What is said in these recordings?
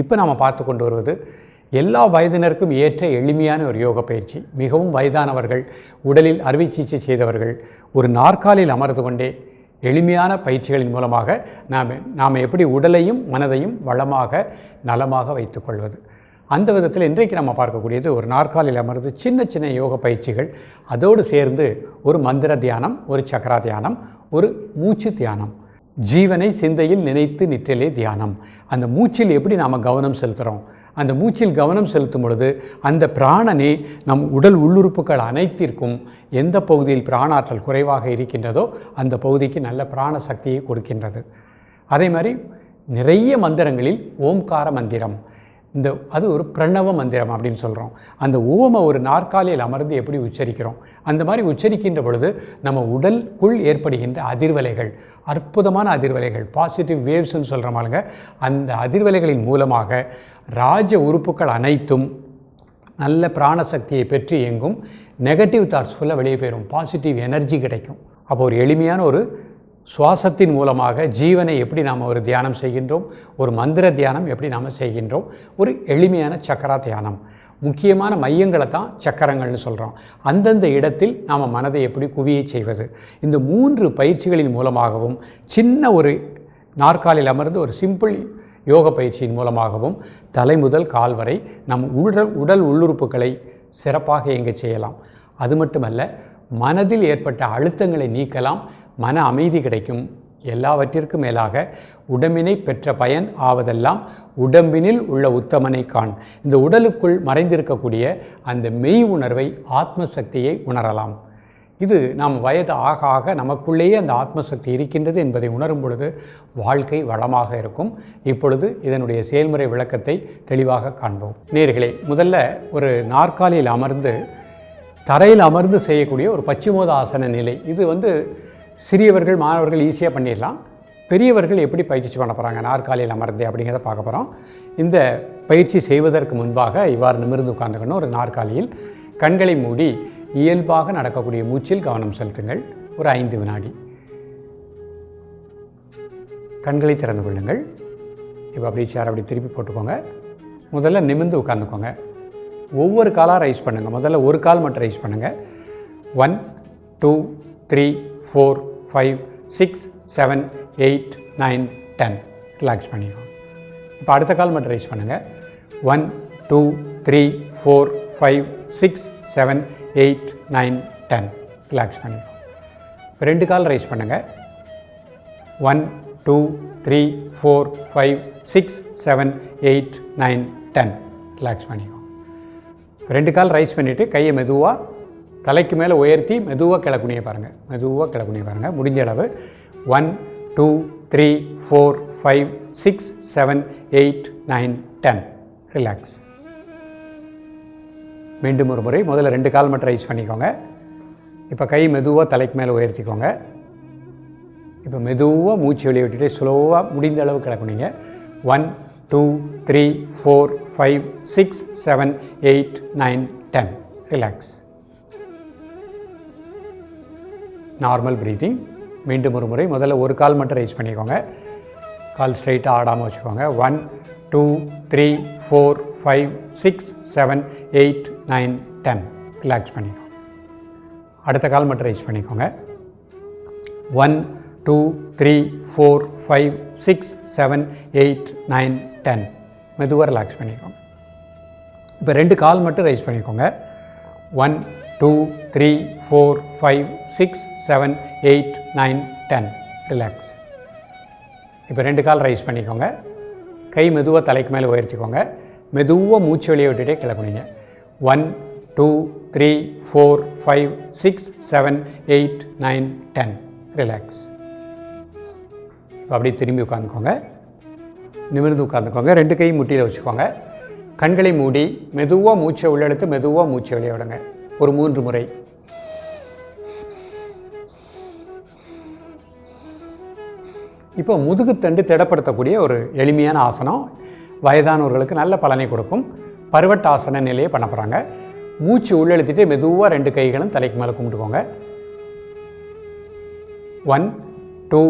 இப்போ நாம் பார்த்து கொண்டு வருவது எல்லா வயதினருக்கும் ஏற்ற எளிமையான ஒரு யோக பயிற்சி. மிகவும் வயதானவர்கள் உடலில் அறுவை சிகிச்சை செய்தவர்கள் ஒரு நாற்காலில் அமர்ந்து கொண்டே எளிமையான பயிற்சிகளின் மூலமாக நாம் நாம் எப்படி உடலையும் மனதையும் வளமாக நலமாக வைத்துக்கொள்வது அந்த விதத்தில் இன்றைக்கு நம்ம பார்க்கக்கூடியது ஒரு நாற்காலில் அமர்ந்து சின்ன சின்ன யோக பயிற்சிகள். அதோடு சேர்ந்து ஒரு மந்திர தியானம் ஒரு சக்கரா தியானம் ஒரு மூச்சு தியானம். ஜீவனை சிந்தையில் நினைத்து நிற்றலே தியானம். அந்த மூச்சில் எப்படி நாம் கவனம் செலுத்துகிறோம் அந்த மூச்சில் கவனம் செலுத்தும் பொழுது அந்த பிராணனே நம் உடல் உள்ளுறுப்புகள் அனைத்திற்கும் எந்த பகுதியில் பிராணாற்றல் குறைவாக இருக்கின்றதோ அந்த பகுதிக்கு நல்ல பிராண சக்தியை கொடுக்கின்றது. அதே மாதிரி நிறைய மந்திரங்களில் ஓம்கார மந்திரம் இந்த அது ஒரு பிரணவ மந்திரம் அப்படின்னு சொல்கிறோம் அந்த ஓமை ஒரு நாற்காலியில் அமர்ந்து எப்படி உச்சரிக்கிறோம்? அந்த மாதிரி உச்சரிக்கின்ற பொழுது நம்ம உடலுக்குள் ஏற்படுகின்ற அதிர்வலைகள் அற்புதமான அதிர்வலைகள் பாசிட்டிவ் வேவ்ஸ்னு சொல்கிற மாதிரிங்க அந்த அதிர்வலைகளின் மூலமாக ராஜ உறுப்புகள் அனைத்தும் நல்ல பிராணசக்தியை பெற்று இயங்கும். நெகட்டிவ் தாட்ஸ் ஃபுல்லாக வெளியே போயிடும் பாசிட்டிவ் எனர்ஜி கிடைக்கும். அப்போ ஒரு எளிமையான ஒரு சுவாசத்தின் மூலமாக ஜீவனை எப்படி நாம் ஒரு தியானம் செய்கின்றோம் ஒரு மந்திர தியானம் எப்படி நாம் செய்கின்றோம் ஒரு எளிமையான சக்கரா தியானம். முக்கியமான மையங்களை தான் சக்கரங்கள்னு சொல்கிறோம் அந்தந்த இடத்தில் நாம் மனதை எப்படி குவியை செய்வது. இந்த மூன்று பயிற்சிகளின் மூலமாகவும் சின்ன ஒரு நாற்காலில் அமர்ந்து ஒரு சிம்பிள் யோக பயிற்சியின் மூலமாகவும் தலை முதல் கால் வரை நம் உடல் உடல் உள்ளுறுப்புகளை சிறப்பாக இயங்க செய்யலாம். அது மட்டுமல்ல மனதில் ஏற்பட்ட அழுத்தங்களை நீக்கலாம் மன அமைதி கிடைக்கும். எல்லாவற்றிற்கும் மேலாக உடம்பினை பெற்ற பயன் ஆவதெல்லாம் உடம்பினில் உள்ள உத்தமனை காண். இந்த உடலுக்குள் மறைந்திருக்கக்கூடிய அந்த மெய் உணர்வை ஆத்ம சக்தியை உணரலாம். இது நாம் வயது ஆக ஆக நமக்குள்ளேயே அந்த ஆத்மசக்தி இருக்கின்றது என்பதை உணரும் பொழுது வாழ்க்கை வளமாக இருக்கும். இப்பொழுது இதனுடைய செயல்முறை விளக்கத்தை தெளிவாக காண்போம். நேர்களே முதல்ல ஒரு நாற்காலியில் அமர்ந்து தரையில் அமர்ந்து செய்யக்கூடிய ஒரு பச்சிமோத ஆசன நிலை. இது வந்து சிறியவர்கள் மாணவர்கள் ஈஸியாக பண்ணிடலாம். பெரியவர்கள் எப்படி பயிற்சி பண்ண போகிறாங்க நாற்காலியில் அமர்ந்து அப்படிங்கிறத பார்க்க போகிறோம் இந்த பயிற்சி செய்வதற்கு முன்பாக இவ்வாறு நிமிர்ந்து உட்கார்ந்துக்கணும். ஒரு நாற்காலியில் கண்களை மூடி இயல்பாக நடக்கக்கூடிய மூச்சில் கவனம் செலுத்துங்கள். ஒரு ஐந்து வினாடி. கண்களை திறந்து கொள்ளுங்கள். இப்போ அப்படி சேர் அப்படி திருப்பி போட்டுக்கோங்க. முதல்ல நிமிர்ந்து உட்காந்துக்கோங்க ஒவ்வொரு காலாக ரைஸ் பண்ணுங்கள் முதல்ல ஒரு கால் மட்டும் ரைஸ் பண்ணுங்கள் one two three four five six seven eight nine ten relax பண்ணிக்கோங்க இப்போ அடுத்த கால் மட்டும் ரைஸ் பண்ணுங்கள் one two three four five six seven eight nine ten relax பண்ணிக்கோங்க இப்போ ரெண்டு கால் ரைஸ் பண்ணுங்கள் one two three four five six seven eight nine ten relax பண்ணிடுவோம் ரெண்டு கால் ரைஸ் பண்ணிவிட்டு கையை மெதுவாக தலைக்கு மேலே உயர்த்தி மெதுவாக கிளக்குனியை பாருங்கள் மெதுவாக கிளக்குனியை பாருங்கள் முடிஞ்ச அளவு one two three four five six seven eight nine ten relax மீண்டும் ஒரு முறை முதல்ல ரெண்டு கால் மட்டும் ரைஸ் பண்ணிக்கோங்க. இப்போ கை மெதுவாக தலைக்கு மேலே உயர்த்திக்கோங்க. இப்போ மெதுவாக மூச்சு வெளியே விட்டுட்டு ஸ்லோவாக முடிந்த அளவு கிளக்குனீங்க. One two three four five six seven eight nine ten relax normal breathing மீண்டும் ஒரு முறை முதல்ல ஒரு கால் மட்டும் ரைஸ் பண்ணிக்கோங்க. கால் ஸ்ட்ரைட்டாக ஆடாமல் வச்சுக்கோங்க. One two three four five six seven eight nine ten relax பண்ணிக்கோங்க. அடுத்த கால் மட்டும் ரைஸ் பண்ணிக்கோங்க. One two three four five six seven eight nine ten மெதுவாக ரிலாக்ஸ் பண்ணிக்கோங்க. இப்போ ரெண்டு கால் மட்டும் ரைஸ் பண்ணிக்கோங்க. One two three four five six seven eight nine ten relax இப்போ ரெண்டு கால் ரைஸ் பண்ணிக்கோங்க. கை மெதுவாக தலைக்கு மேலே உயர்த்திக்கோங்க. மெதுவாக மூச்சு வெளியே விட்டுட்டே கிளப்புனீங்க one two three four five six seven eight nine ten relax அப்படியே திரும்பி உட்காந்துக்கோங்க. நிமிர்ந்து உட்காந்துக்கோங்க. ரெண்டு கையும் முட்டியில் வச்சுக்கோங்க. கண்களை மூடி மெதுவாக மூச்சை உள்ளெழுத்து மெதுவாக மூச்சை வெளியே விடுங்க. ஒரு மூன்று முறை. இப்போ முதுகுத்தண்டு திடப்படுத்தக்கூடிய ஒரு எளிமையான ஆசனம். வயதானவர்களுக்கு நல்ல பலனை கொடுக்கும். பருவட்டாசன நிலையை பண்ண போகிறாங்க மூச்சு உள்ளெழுத்திட்டு மெதுவாக ரெண்டு கைகளும் தலைக்கு மேலே கும்பிட்டுக்கோங்க. One two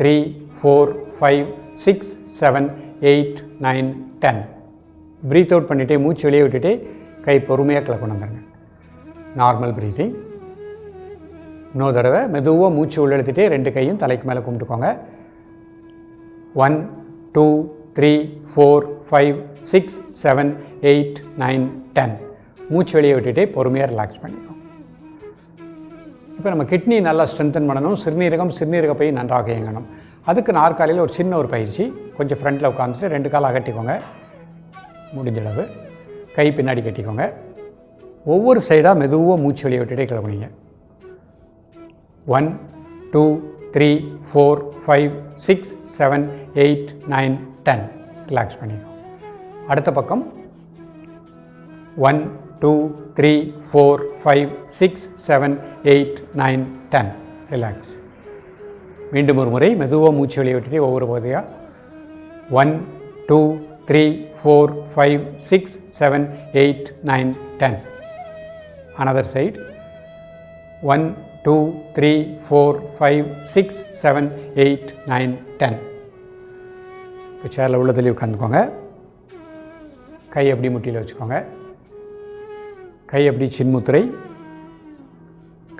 three four five six seven eight nine ten breathe out பண்ணிவிட்டு மூச்சு வெளியே விட்டுட்டு கை பொறுமையாக கிளை கொண்டு வந்துடுங்க நார்மல் ப்ரீத்திங் இன்னொரு தடவை மெதுவாக மூச்சு உள்ளெடுத்துட்டு ரெண்டு கையும் தலைக்கு மேலே கும்பிட்டுக்கோங்க one two three four five six seven eight nine ten மூச்சு வெளியே விட்டுட்டு பொறுமையாக ரிலாக்ஸ் பண்ணிக்கணும் இப்போ நம்ம கிட்னி நல்லா ஸ்ட்ரென்தன் பண்ணணும். சிறுநீரகம் சிறுநீரக பை நன்றாக இயங்கணும். அதுக்கு நாற்காலியில் ஒரு சின்ன ஒரு பயிற்சி. கொஞ்சம் ஃப்ரண்ட்டில் உட்காந்துட்டு ரெண்டு கால் அகட்டிக்கோங்க. முடிஞ்சளவு கை பின்னாடி கட்டிக்கோங்க. ஒவ்வொரு சைடாக மெதுவாக மூச்சு வெளியே விட்டுட்டே கிளம்புனீங்க. One two three four five six seven eight nine ten relax பண்ணிக்கோ. அடுத்த பக்கம். One two three four five six seven eight nine ten relax மீண்டும் ஒரு முறை மெதுவாக மூச்சு வெளியே விட்டுட்டு ஒவ்வொரு பகுதியாக one two three four five six seven eight nine ten another side. One two three four five six seven eight nine ten இப்போ சேரில் உள்ளதுலேயே உட்காந்துக்கோங்க கை அப்படி முட்டியில் வச்சுக்கோங்க. கை அப்படி சின்முத்துறை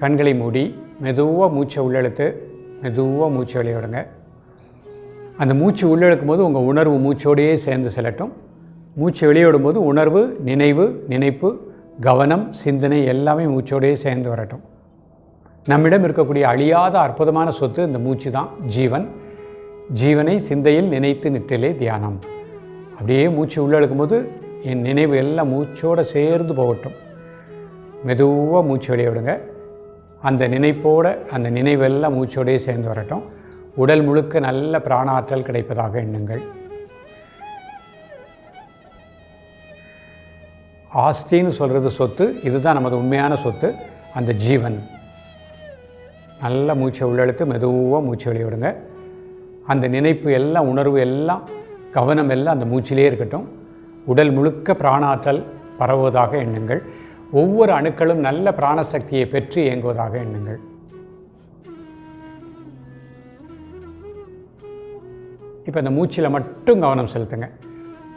கண்களை மூடி மெதுவாக மூச்சை உள்ளெழுத்து மெதுவாக மூச்சை வெளியிடுங்க அந்த மூச்சு உள்ளெழுக்கும் போது உங்கள் உணர்வு மூச்சோடையே சேர்ந்து செல்லட்டும். மூச்சு வெளியிடும் போது உணர்வு நினைவு நினைப்பு கவனம் சிந்தனை எல்லாமே மூச்சோடையே சேர்ந்து வரட்டும். நம்மிடம் இருக்கக்கூடிய அழியாத அற்புதமான சொத்து இந்த மூச்சு தான் ஜீவன். ஜீவனை சிந்தையில் நினைத்து நிட்டலே தியானம். அப்படியே மூச்சு உள்ளே இழுக்கும்போது என் நினைவு எல்லாம் மூச்சோடு சேர்ந்து போகட்டும். மெதுவாக மூச்சு வெளியே விடுங்க. அந்த நினைப்போடு அந்த நினைவெல்லாம் மூச்சோடையே சேர்ந்து வரட்டும். உடல் முழுக்க நல்ல பிராணாற்றல் கிடைப்பதாக எண்ணுங்கள். ஆஸ்தின்னு சொல்கிறது சொத்து இதுதான் நமது உண்மையான சொத்து அந்த ஜீவன். நல்ல மூச்சை உள்ளெழுத்து மெதுவாக மூச்சு வெளியே விடுங்க அந்த நினைப்பு எல்லாம் உணர்வு எல்லாம் கவனம் எல்லாம் அந்த மூச்சிலே இருக்கட்டும். உடல் முழுக்க பிராணாற்றல் பரவுவதாக எண்ணுங்கள். ஒவ்வொரு அணுக்களும் நல்ல பிராணசக்தியை பெற்று இயங்குவதாக எண்ணுங்கள். இப்போ இந்த மூச்சில் மட்டும் கவனம் செலுத்துங்க.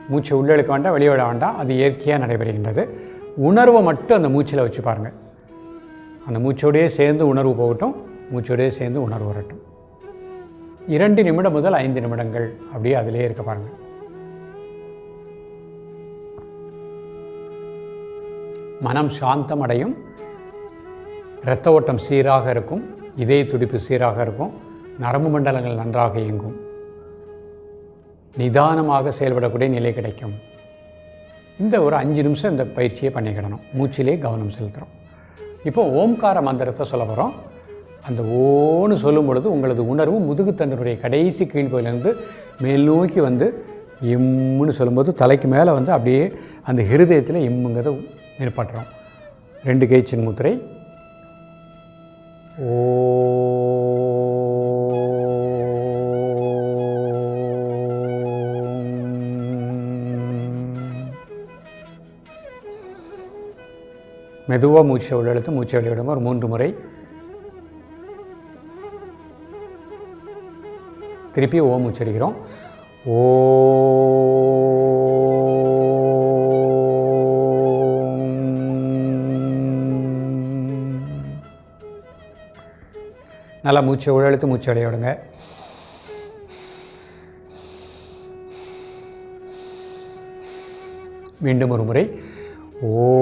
மூச்சு உள்ளெழுக்க வேண்டாம் வெளியே விட வேண்டாம் அது இயற்கையாக நடைபெறுகின்றது. உணர்வை மட்டும் அந்த மூச்சில் வச்சு பாருங்கள் அந்த மூச்சோடையே சேர்ந்து உணர்வு போகட்டும் மூச்சோடையே சேர்ந்து உணர்வு வரட்டும். இரண்டு நிமிடம் முதல் ஐந்து நிமிடங்கள் அப்படியே அதிலே இருக்க பாருங்கள் மனம் சாந்தம் அடையும். இரத்த ஓட்டம் சீராக இருக்கும். இதய துடிப்பு சீராக இருக்கும். நரம்பு மண்டலங்கள் நன்றாக இயங்கும். நிதானமாக செயல்படக்கூடிய நிலை கிடைக்கும். இந்த ஒரு அஞ்சு நிமிஷம் இந்த பயிற்சியை பண்ணிக்கிடணும். மூச்சிலே கவனம் செலுத்துகிறோம் இப்போ ஓம்கார மந்திரத்தை சொல்ல போகிறோம் அந்த ஓன்னு சொல்லும் பொழுது உங்களது உணர்வு முதுகுத்தண்டனுடைய கடைசி கீழ்ப்பகுதியிலேருந்து மேல் நோக்கி வந்து இம்முன்னு சொல்லும்போது தலைக்கு மேலே வந்து அப்படியே அந்த ஹிருதயத்தில் இம்முங்கிறத நிற்பாட்டுறோம் ரெண்டு கேச்சின் முத்திரை ஓ மெதுவாக மூச்சை உள்ளெழுத்து மூச்சை வெளியிடுங்க ஒரு மூன்று முறை திருப்பி ஓம் உச்சரிக்கிறோம் ஓ நல்லா மூச்சை உழழுத்து மூச்சை விடுங்க மீண்டும் ஒரு முறை. ஓ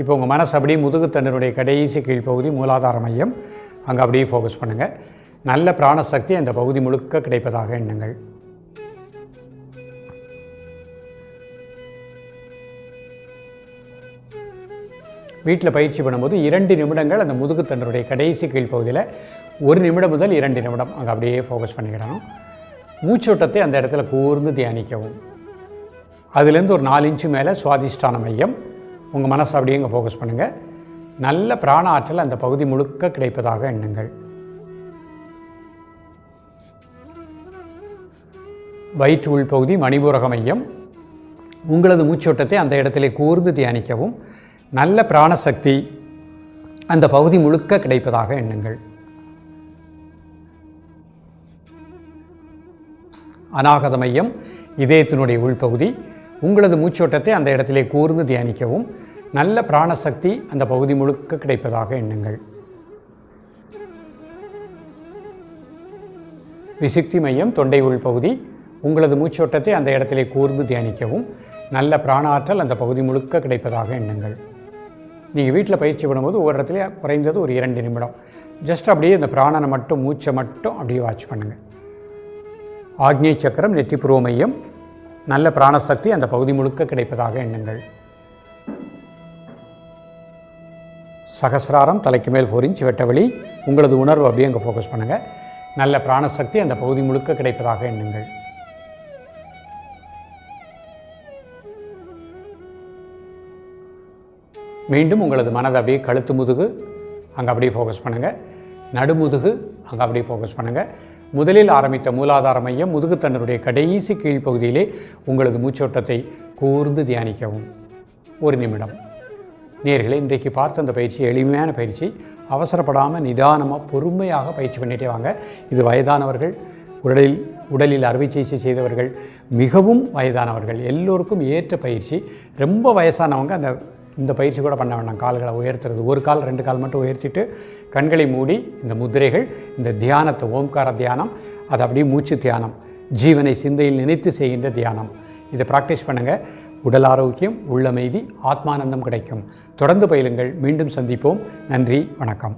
இப்போ உங்கள் மனசு அப்படியே முதுகுத்தண்டனுடைய கடைசி கீழ்ப்பகுதி மூலாதார மையம். அங்கே அப்படியே ஃபோக்கஸ் பண்ணுங்கள் நல்ல பிராணசக்தி அந்த பகுதி முழுக்க கிடைப்பதாக எண்ணுங்கள். வீட்டில் பயிற்சி பண்ணும்போது இரண்டு நிமிடங்கள் அந்த முதுகுத்தண்டனுடைய கடைசி கீழ்ப்பகுதியில் ஒரு நிமிடம் முதல் இரண்டு நிமிடம் அங்கே அப்படியே ஃபோக்கஸ் பண்ணிக்கிடணும். மூச்சோட்டத்தை அந்த இடத்துல கூர்ந்து தியானிக்கவும். அதுலேருந்து ஒரு நாலு இன்ச்சு மேலே சுவாதிஷ்டான மையம். உங்கள் மனசை அப்படியே இங்கே ஃபோக்கஸ் பண்ணுங்கள் நல்ல பிராண ஆற்றல் அந்த பகுதி முழுக்க கிடைப்பதாக எண்ணுங்கள். வயிற்று உள்பகுதி மணிபுரக மையம். உங்களது மூச்சோட்டத்தை அந்த இடத்திலே கூர்ந்து தியானிக்கவும். நல்ல பிராணசக்தி அந்த பகுதி முழுக்க கிடைப்பதாக எண்ணுங்கள். அநாகத மையம் இதயத்தினுடைய உள்பகுதி உங்களது மூச்சோட்டத்தை அந்த இடத்திலே கூர்ந்து தியானிக்கவும். நல்ல பிராணசக்தி அந்த பகுதி முழுக்க கிடைப்பதாக எண்ணுங்கள். விசுக்தி மையம் தொண்டை உள் பகுதி. உங்களது மூச்சோட்டத்தை அந்த இடத்திலே கூர்ந்து தியானிக்கவும். நல்ல பிராண ஆற்றல் அந்த பகுதி முழுக்க கிடைப்பதாக எண்ணுங்கள். நீங்கள் வீட்டில் பயிற்சி பண்ணும்போது ஒவ்வொரு இடத்துல குறைந்தது ஒரு இரண்டு நிமிடம். ஜஸ்ட் அப்படியே இந்த பிராணனை மட்டும் மூச்சை மட்டும் அப்படியே வாட்ச் பண்ணுங்கள் ஆக்னேய சக்கரம் நெற்றி மையம். நல்ல பிராணசக்தி அந்த பகுதி முழுக்க கிடைப்பதாக எண்ணுங்கள். சகசிராரம் தலைக்கு மேல் ஃபோர் இன்ச் வெட்டவெளி உங்களது உணர்வு அப்படியே அங்கே ஃபோக்கஸ் பண்ணுங்கள் நல்ல பிராணசக்தி அந்த பகுதி முழுக்க கிடைப்பதாக எண்ணுங்கள். மீண்டும் உங்களது மனதை அப்படியே கழுத்து முதுகு அங்கே அப்படியே ஃபோக்கஸ் பண்ணுங்கள் நடுமுதுகு அங்கே அப்படியே ஃபோக்கஸ் பண்ணுங்கள் முதலில் ஆரம்பித்த மூலாதார மையம் முதுகுத்தண்டனுடைய கடைசி கீழ்ப்பகுதியிலே உங்களது மூச்சோட்டத்தை கூர்ந்து தியானிக்கவும். ஒரு நிமிடம். நேர்களை இன்றைக்கு பார்த்த அந்த பயிற்சி எளிமையான பயிற்சி. அவசரப்படாமல் நிதானமாக பொறுமையாக பயிற்சி பண்ணிகிட்டே வாங்க. இது வயதானவர்கள் உடலில் உடலில் அறுவை சிகிச்சை செய்தவர்கள் மிகவும் வயதானவர்கள் எல்லோருக்கும் ஏற்ற பயிற்சி. ரொம்ப வயசானவங்க அந்த இந்த பயிற்சி கூட பண்ண வேண்டாம். கால்களை உயர்த்துறது. ஒரு கால் ரெண்டு கால் மட்டும் உயர்த்திட்டு கண்களை மூடி இந்த முதிரைகள் இந்த தியானத்தை ஓம்கார தியானம் அது அப்படியே மூச்சு தியானம் ஜீவனை சிந்தையில் நினைத்து செய்கின்ற தியானம். இதை ப்ராக்டிஸ் பண்ணுங்கள் உடல் ஆரோக்கியம் உள்ளமைதி ஆத்மானந்தம் கிடைக்கும். தொடர்ந்து பயிலுங்கள். மீண்டும் சந்திப்போம். நன்றி வணக்கம்.